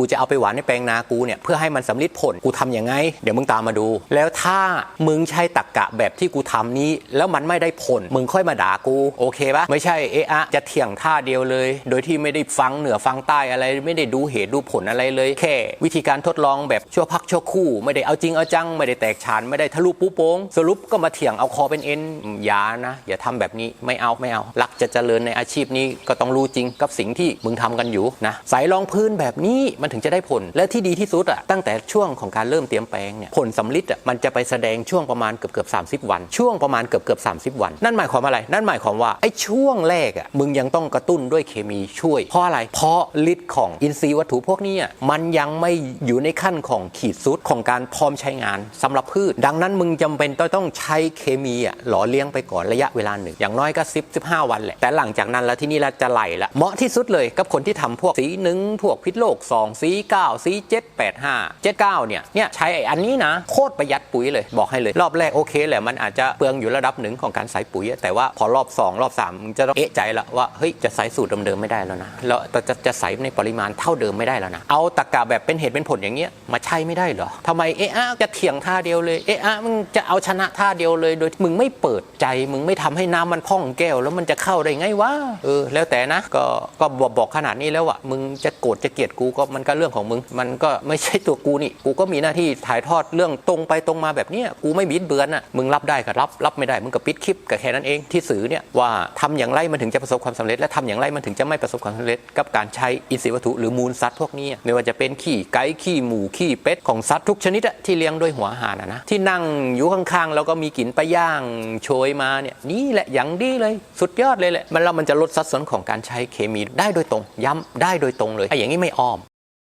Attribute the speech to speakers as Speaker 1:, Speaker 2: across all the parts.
Speaker 1: กูจะเอาไปหวานในแปลงนากูเนี่ยเพื่อให้มันสำลิดผลกูทำยังไง เดี๋ยวมึงตามมาดู แล้วถ้ามึงใช้ตักกะแบบที่กูทำนี้ แล้วมันไม่ได้ผล มึงค่อยมาด่ากูโอเคปะไม่ใช่เอะอะจะเถียงท่าเดียวเลย โดยที่ไม่ได้ฟังเหนือฟังใต้อะไร ไม่ได้ดูเหตุดูผลอะไรเลย แค่ วิธีการทดลองแบบชั่วพักชั่วคู่ ไม่ได้เอาจริงเอาจัง ไม่ได้แตกฉานไม่ได้ทะลุปุ๊โป้งสรุปก็มาเถียงเอาคอเป็นเอ็นอย่านะ อย่าทำแบบนี้ไม่เอาไม่เอารักจะเจริญในอาชีพนี้ก็ต้องรู้จริงกับสิ่งที่มึงทำกันอยู่นะสายรองพื้นแบบนี้มันถึงจะได้ผล และที่ดีที่สุดอะตั้งแต่ช่วงของการเริ่มเตรียมแปลงเนี่ยผลสำลิดอะมันจะไปแสดงช่วงประมาณเกือบเกือบสาวัน ช่วงประมาณเกือบเกือบสาวัน นั่นหมายความอะไร นั่นหมายความว่าไอ้ช่วงแรกอะมึงยังต้องกระตุ้นด้วยเคมีช่วย เพราะอะไร เพราะฤทธิ์ของอินทรีย์วัตถุพวกนี้อะมันยังไม่อยู่ในขั้นของขีดสุดของการพร้อมใช้งานสำหรับพืช ดังนั้นมึงจำเป็นต้องใช้เคมีอะหล่อเลี้ยงไปก่อนระยะเวลาหนึ่งอย่างน้อยก็10 15 วันแหละแต่หลังจากนั้นแล้วที่นี่เราจะไหลละเหมาะที่สุดเลยกับคนที่ทำพวกสีหนึ่งพวกพิษโลก2สี9สี7 8 5 7 9เนี่ยเนี่ยใช้ไอ้อันนี้นะโคตรประหยัดปุ๋ยเลยบอกให้เลย รอบแรกโอเคแหละมันอาจจะเปลืองอยู่ระดับหนึ่งของการใส่ปุ๋ย แต่ว่าพอรอบ 2 รอบ 3 มึงจะต้องเอะใจละว่าเฮ้ยจะใส่สูตรเดิมๆไม่ได้แล้วนะแล้วจะจะใส่ในปริมาณเท่าเดิมไม่ได้แล้วนะเอาตะกะแบบเป็นเหตุเป็นผลอย่างเงี้ยมาใช้ไม่ได้เหรอทำไมเอะจะเถียงท่าเดียวเลยเอะมึงจะเอาชนะท่าเดียวเลยโดยมึงไม่เปิดใจมึงไม่ทำให้น้ำมันพองแก้ว แล้วมันจะเข้าได้ไงวะเออแล้วแต่นะก็ก็บอกบอกขนาดนี้แล้วอะมึงจะโกรธจะเกลียดกูก็มันก็เรื่องของมึง มันก็ไม่ใช่ตัวกูนี่ กูก็มีหน้าที่ถ่ายทอดเรื่องตรงไปตรงมาแบบเนี้ยกูไม่บิดเบือนอะมึงรับได้ก็รับรับไม่ได้มึงก็ปิดคลิปก็แค่นั้นเองที่สื่อเนี่ยว่าทำอย่างไรมันถึงจะประสบความสำเร็จ และทำอย่างไรมันถึงจะไม่ประสบความสำเร็จ กับการใช้อินทรีย์วัตถุหรือมูลสัตว์พวกนี้ไม่ว่าจะเป็นขี้ไก่ขี้หมูขี้เป็ดของสัตว์ทุกชนิดอะที่เลี้ยงด้วยหัวอาหารอะนะที่นั่งอยู่ข้างๆแล้วก็มีกลิ่นปลาย่างโชยมาเนี่ยนี่แหละอย่างดีเลยสุดยอดเลยแหละมันแล้วมันจะลดสัดส่วนของการใช้เคมีได้โดยตรงย้ำได้โดยตรงเลยไอ้อย่างนี้ไม่อ้อม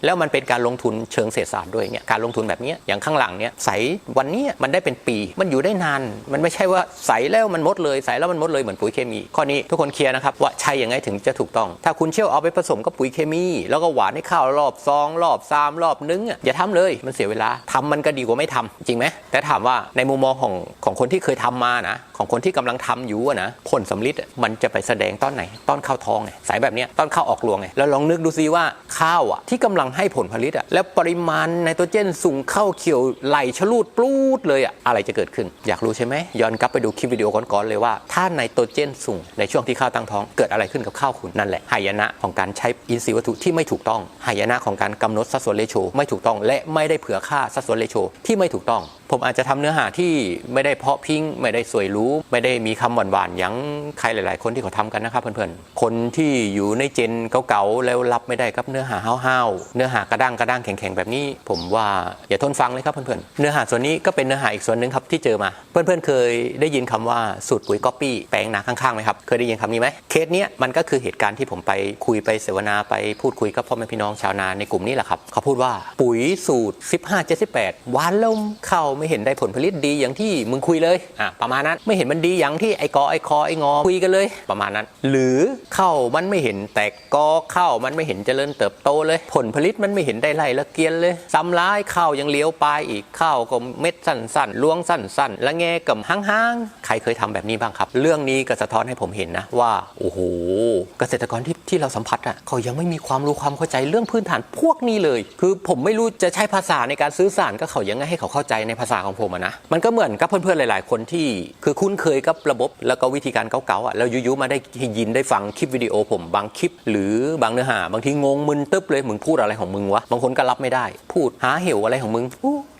Speaker 1: แล้วมันเป็นการลงทุนเชิงเศรษฐศาสตร์ด้วยเนี่ยการลงทุนแบบนี้อย่างข้างหลังเนี่ยใสวันนี้มันได้เป็นปี มันอยู่ได้นาน มันไม่ใช่ว่าใสแล้วมันหมดเลยใสแล้วมันหมดเลยเหมือนปุ๋ยเคมี ข้อนี้ทุกคนเคลียร์นะครับว่าใช่ยังไงถึงจะถูกต้อง ถ้าคุณเชี่ยวเอาไปผสมกับปุ๋ยเคมี แล้วก็หวานให้ข้าวรอบซองรอบสามรอบนึงอะอย่าทำเลยมันเสียเวลาทำมันก็ดีกว่าไม่ทำจริงไหมแต่ถามว่าในมุมมองของของคนที่เคยทำมานะ ของคนที่กำลังทำอยู่นะผลสำลิดมันจะไปแสดงตอนไหนตอนเข้าท้องไงสายแบบนี้ตอนเข้าออกรวงไงแล้วลองนึกดูซิว่าข้าวอะที่กำลังให้ผลผลิตอะแล้วปริมาณไนโตรเจนสูงเข้าเขียวไหลชะลูดปลูดเลยอะอะไรจะเกิดขึ้น อยากรู้ใช่ไหมย้อนกลับไปดูคลิปวิดีโอก่อนๆเลยว่าถ้าไนโตรเจนสูงในช่วงที่ข้าวตั้งท้องเกิดอะไรขึ้นกับข้าวคุณนั่นแหละหายนะของการใช้อินทรีย์วัตถุที่ไม่ถูกต้องหายนะของการกำหนดสัดส่วนเลโชไม่ถูกต้อง และไม่ได้เผื่อค่าสัดส่วนเลโชที่ไม่ถูกต้อง ผมอาจจะทำเนื้อหาที่ไม่ได้เพาะพิงไม่ได้สวยรู้ ไม่ได้มีคำหวานๆอย่างใครหลาย ๆ คนที่เขาทำกันนะครับเพื่อนๆ คนที่อยู่ในเจนเก่าๆแล้วรับไม่ได้กับเนื้อหาห้าวๆเนื้อหากระด้างกระด้างแข็งๆแบบนี้ ผมว่าอย่าทนฟังเลยครับเพื่อนๆเนื้อหาส่วนนี้ก็เป็นเนื้อหาอีกส่วนหนึ่งครับที่เจอมา เพื่อนๆเคยได้ยินคำว่าสูตรปุ๋ยก๊อปปี้แปลงหนาข้างๆไหมครับเคยได้ยินคำนี้ไหมเคสเนี้ยมันก็คือเหตุการณ์ที่ผมไปคุยไปเสวนาไปพูดคุยกับพ่อแม่พี่น้องชาวนาในกลุ่มนี้แหละครับเขาพูดว่าปุ๋ยสูตร 15 78หวานลมเข้าไม่เห็นได้ผลผลิตดีอย่างที่มึงคุยเลยอะประมาณนั้นไม่เห็นมันดีอย่างที่ไอ้กอไอ้คอไอ้งอคุยกันเลย ประมาณนั้น หรือเข้ามันไม่เห็นแตกกอเข้ามันไม่เห็นเจริญเติบโตเลย ผลผลิตมันไม่เห็นได้ไล่ละเกียนเลยซ้ำร้ายเข้ายังเลี้ยวปลายอีกเข้าก็เม็ดสั้นๆลวงสั้นๆและแงกับห้างๆใครเคยทำแบบนี้บ้างครับ เรื่องนี้ก็สะท้อนให้ผมเห็นนะว่าโอ้โหเกษตรกรที่ที่เราสัมผัสอะเขายังไม่มีความรู้ความเข้าใจเรื่องพื้นฐานพวกนี้เลย คือผมไม่รู้จะใช้ภาษาในการสื่อสารกับเขายังไงให้เขาเข้าใจในภาษาของผมอะนะมันก็เหมือนกับเพื่อนๆหลาย ๆ คนที่คือคุ้นเคยกับระบบแล้วก็วิธีการเก่าๆอะแล้วยุๆมาได้ยินได้ฟังคลิปวิดีโอผมบางคลิป หรือบางเนื้อหา บางทีงงมึนตึ๊บเลยมึงพูดอะไรของมึงวะบางคนก็รับไม่ได้ พูดหาเหวอะไรของมึง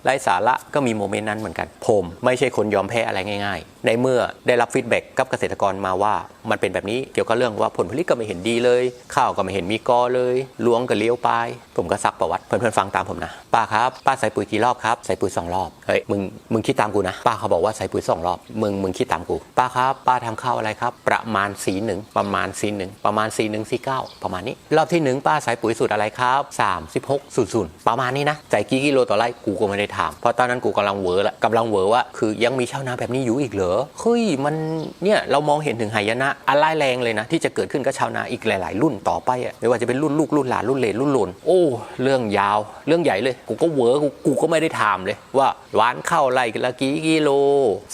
Speaker 1: ไร้สาระก็มีโมเมนต์นั้นเหมือนกัน ผมไม่ใช่คนยอมแพ้อะไรง่าย ๆ ในเมื่อได้รับฟีดแบ็กกับเกษตรกรมาว่ามันเป็นแบบนี้เกี่ยวกับเรื่องว่าผลผลิตก็ไม่เห็นดีเลย ข้าวก็ไม่เห็นมีกอเลยล้วงก็เลี้ยวไป ผมก็ซักประวัติเพื่อนๆฟังตามผมนะป้าครับป้าใส่ปุ๋ยกี่รอบครับใส่ปุ๋ยสองรอบเฮ้ยมึงมึงคิดตามกูนะป้าเขาบอกว่าใส่ปุ๋ยสองรอบมึงมึงคิดตามกูป้าครับป้าทำข้าวอะไรครับ ประมาณสีหนึ่งประมาณสีหนึ่งประมาณสีหนึ่งสีเก้าประมาณนี้ รอบที่หนึ่งป้าใส่ปุ๋ยสูตรอะไรครับสามสิบหกศูนย์ศูนย์ประมาณนี้นะใส่กี่กิโลต่อไร่กูก็ไม่ได้ถาม เพราะตอนนั้นกูกำลังเวอร์ละกำลังเวอร์ว่าคือยังมีชาวนาแบบนี้อยู่อีกเหรอเฮ้ยมันเนี่ยเรามองเห็นถึงหายนะอะไรแรงเลยนะ ที่จะเกิดขึ้นกับชาวนาอีกหลาย ๆ รุ่นต่อไปอะไม่ว่าจะเป็นรุ่นลูกรุ่นหลานรุ่นเลนรุ่นหลนโอ้เรื่องยาวเรื่องใหญ่เลยกูก็เวอร์กูกูก็ไม่ได้ถามเลยว่าหวานข้าวไรละกี่กิโล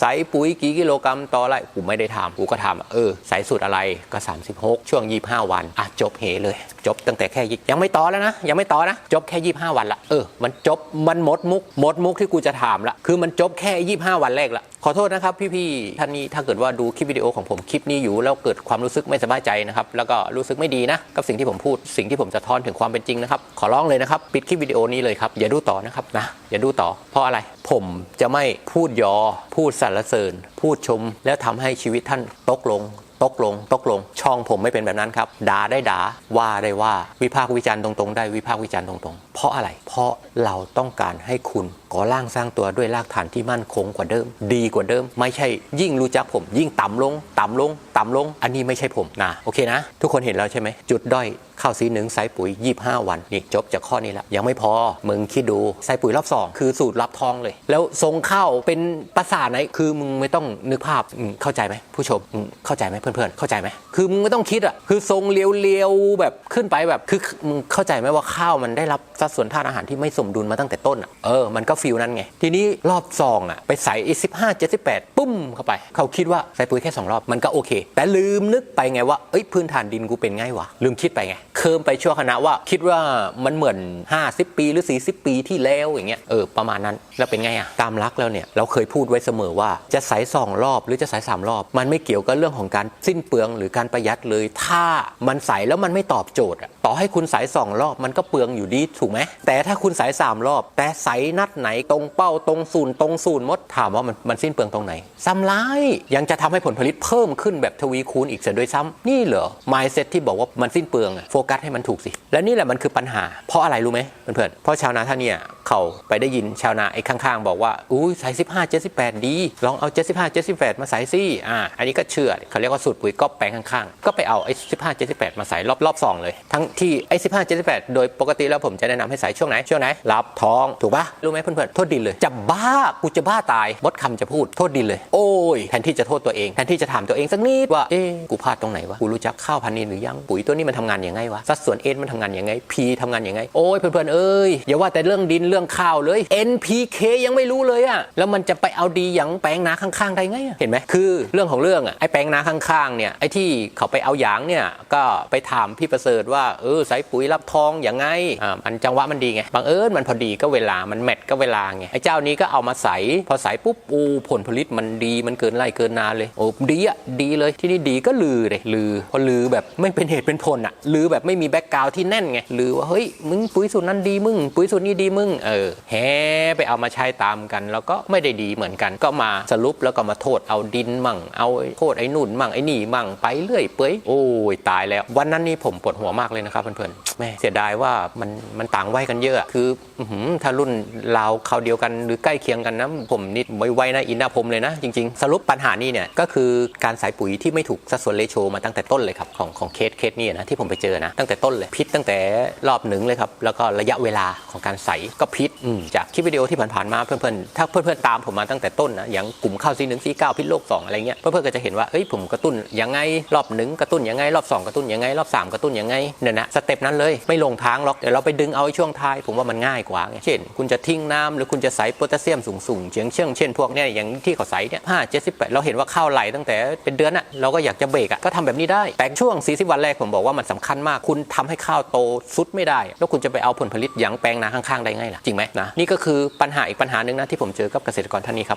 Speaker 1: ใส่ปุ๋ยกี่กิโลกรัมต่อไรกูไม่ได้ถามกูก็ถามเออใส่สูตรอะไรก็ 36 ช่วง 25 วันอะจบเหเลย จบตั้งแต่แค่ยี่ยังไม่ต่อแล้วนะยังไม่ต่อนะจบแค่ 25 วันละเออมันจบมันหมดมุกหมดมุกที่กูจะถามละคือมันจบแค่ 25 วันแรกละขอโทษนะครับพี่ๆท่านนี้ถ้าเกิดว่าดูคลิปวิดีโอของผมคลิปนี้อยู่แล้วเกิดความรู้สึกไม่สบายใจนะครับแล้วก็รู้สึกไม่ดีนะกับสิ่งที่ผมพูดสิ่งที่ผมจะท้อนถึงความเป็นจริงนะครับขอร้องเลยนะครับปิดคลิปวิดีโอนี้เลยครับอย่าดูต่อนะครับนะอย่าดูต่อ เพราะอะไรผมจะไม่พูดยอ พูดสรรเสริญ พูดชม แล้วทำให้ชีวิตท่านตกลง ตกลงตกลง ช่องผมไม่เป็นแบบนั้นครับด่าได้ด่าว่าได้ว่าวิพากษ์วิจารณ์ตรงๆ ได้วิพากษ์วิจารณ์ตรงๆ เพราะอะไร เพราะเราต้องการให้คุณก่อร่างสร้างตัวด้วยรากฐานที่มั่นคงกว่าเดิม ดีกว่าเดิม ไม่ใช่ยิ่งรู้จักผม ยิ่งต่ำลง ต่ำลง ต่ำลง อันนี้ไม่ใช่ผมนะโอเคนะ ทุกคนเห็นแล้วใช่ไหมจุดด้อย ข้าวสีหนึ่งใส่ปุ๋ย 25 วันนี่จบจากข้อนี้แล้วยังไม่พอมึงคิดดูใส่ปุ๋ยรอบสองคือสูตรรับทองเลย แล้วทรงข้าวเป็นภาษาไหนคือมึงไม่ต้องนึกภาพเข้าใจไหมผู้ชมเข้าใจไหมเพื่อนๆเข้าใจไหมคือมึงไม่ต้องคิดอะคือทรงเลียวๆแบบขึ้นไปแบบคือมึงเข้าใจไหมว่าข้าวมันได้รับสัดส่วนธาตุอาหารที่ไม่สมดุลมาตั้งแต่ต้นอะเออมันก็ฟิลนั้นไง ทีนี้รอบซองอะไปใส่อีสิบห้าเจ็ดสิบแปดปุ้มเข้าไป เขาคิดว่าใส่ปุ๋ยแค่สองรอบมันก็โอเค แต่ลืมนึกไปไงว่าเอ้ยพื้นฐานดินกูเป็นไงวะลืมคิดไปไง เคิมไปชั่วขณะว่าคิดว่ามันเหมือน 50 ปีหรือ 40 ปีที่แล้วอย่างเงี้ยเออประมาณนั้นแล้วเป็นไงอะตามรักแล้วเนี่ยเราเคยพูดไว้เสมอว่าจะใส่สองรอบหรือจะใส่สามรอบ มันไม่เกี่ยวกับเรื่องของการสิ้นเปลืองหรือการประหยัดเลย ถ้ามันใส่แล้วมันไม่ตอบโจทย์ต่อให้คุณใส่สองรอบมันก็เปลืองอยู่ดีถูกไหมแต่ถ้าคุณใส่สามรอบ แต่ใส่นัดไหนตรงเป้าตรงศูนย์ตรงศูนย์มดถามว่ามันมันสิ้นเปลืองตรงไหนซ้ำร้ายยังจะทำให้ผลผลิตเพิ่มขึ้นแบบทวีคูณอีกเสียด้วยซ้ำนี่เหรอ mindset ที่บอกว่ามันสิ้นเปลืองโฟกัสให้มันถูกสิ และนี่แหละมันคือปัญหา เพราะอะไรรู้ไหมเพื่อนๆเพราะชาวนาท่านเนี่ยเขาไปได้ยินชาวนาไอ้ข้างๆ บอกว่าอุ้ยใส่15 78ดี ลองเอา75 78มาใส่สิอ่าอันนี้ก็เชื่อเขาเรียกว่าสูตรปุ๋ยก๊อปแปลงข้างๆ ก็ไปเอาไอ้15 78มาใส่รอบรอบสองเลย ทั้งที่ไอ้15 78โดยปกติแล้วผมจะแนะนำให้ใส่ช่วงไหนช่วงไหนรับท้องถูกปะรู้ไหมเพื่อนๆโทษดินเลยจะบ้ากูจะบ้าตายมดคำจะพูดโทษดินเลย โอ้ยแทนที่จะโทษตัวเองแทนที่จะถามตัวเองสักนิดว่าเอ๊กูพลาดตรงไหนวะกูรู้จักข้าวพันธุ์นี้หรือยังปุ๋ยตัวนี้มันทำงานยังไงวะสัดส่วนเอ็นมันทำงานยังไง P ทำงานยังไง โอ้ยเพื่อนๆเอ้ยอย่าว่าแต่เรื่องดินเรื่องข้าวเลย NPK ยังไม่รู้เลยอะแล้วมันจะไปเอาดีอย่างแปลงนาข้างๆได้ไงเห็นไหมคือเรื่องของเรื่องอะไอ้แปลงนาข้างๆเนี่ยไอ้ที่เขาไปเอาอย่างเนี่ยก็ไปถามพี่ประเสริฐว่าเออใส่ปุ๋ยรับทองอย่างไงอ่ามันจังหวะมันดีไงบังเอิญมันพอดีก็เวลามันแมทก็เวลาไงไอ้เจ้านี้ก็เอามาใส่พอใส่ปุ๊บอูผลผลิตมันดีมันเกินไร่เกินนาเลยโอ้ดีอะดีเลยที่นี่ดีก็ลือเลยลือพอลือแบบไม่เป็นเหตุเป็นผลอะลือแบบไม่มีแบ็กกราวที่แน่นไงลือว่าเฮ้ยมึงปุ๋ยสูตรนั้นดีมึง ปุ๋ยสูตรนี้ดีมึงเออแฮไปเอามาใช้ตามกัน แล้วก็ไม่ได้ดีเหมือนกัน ก็มาสรุปแล้วก็มาโทษเอาดินมั่ง เอาโทษไอ้นู่นมั่งไอ้นี่มั่งไปเรื่อยเปื่อยโอ้ยตายแล้ว วันนั้นนี่ผมปวดหัวมากเลยนะครับเพื่อนๆแม่เสียดายว่ามันมันต่างวัยกันเยอะคือถ้ารุ่นราวเขาเดียวกันหรือใกล้เคียงกันนะผมนี่ไม่ไวนะอินนาผมเลยนะ จริง ๆ สรุปปัญหานี่เนี่ยก็คือการใส่ปุ๋ยที่ไม่ถูกสัดส่วนเลโชมาตั้งแต่ต้นเลยครับของของเคสเคสนี่นะที่ผมไปเจอนะตั้งแต่ต้นเลยพิษตั้งแต่รอบหนึ่งเลยครับแล้วก็ระยะเวลาของการใส่ก็พิษจากคลิปวิดีโอที่ผ่านๆมาเพื่อนๆถ้าเพื่อนๆตามผมมาตั้งแต่ต้นนะอย่างกลุ่มข้าวซีหนึ่งซีเก้าพิษโลกสองอะไรเงี้ยเพื่อนๆก็จะเห็นว่าเอ้ยผมกระตุ้นยังไงรอบหนึ่งกระตุ้นยังไงรอบสองกระตุ้นยังไงรอบสามกระตุ้นยังไงเนี่ยนะสเต็ปนั้นเลยไม่ลงทางหรอกเดี๋ยวเราไปดึงเอาช่วงท้ายผมว่ามันง่ายกว่าเช่น คุณจะทิ้งน้ำหรือคุณจะใส่โพแทสเซียมสูงๆเฉียงเช่งเช่นพวกเนี้ยอย่างที่เขาใส่เนี่ยห้าเจ็ดสิบแปดเราเห็นว่าข้าวไหลตั้งแต่เป็นเดือนอะเราก็อยากจะเบรกอะก็ทำแบบนี้ได้แต่ช่วง 40 วันแรกผมบอกว่ามันสำคัญมากคุณทำให้ข้าวโตสุดไม่ได้ แล้วคุณจะไปเอาผลผลิตอย่างแปลงนาข้างๆ ได้ไงล่ะ จริงไหมนะ นี่ก็คือปัญหาอีกปัญหาหนึ่งนะที่ผมเจอกับเกษตรกรท่านนี้ครับ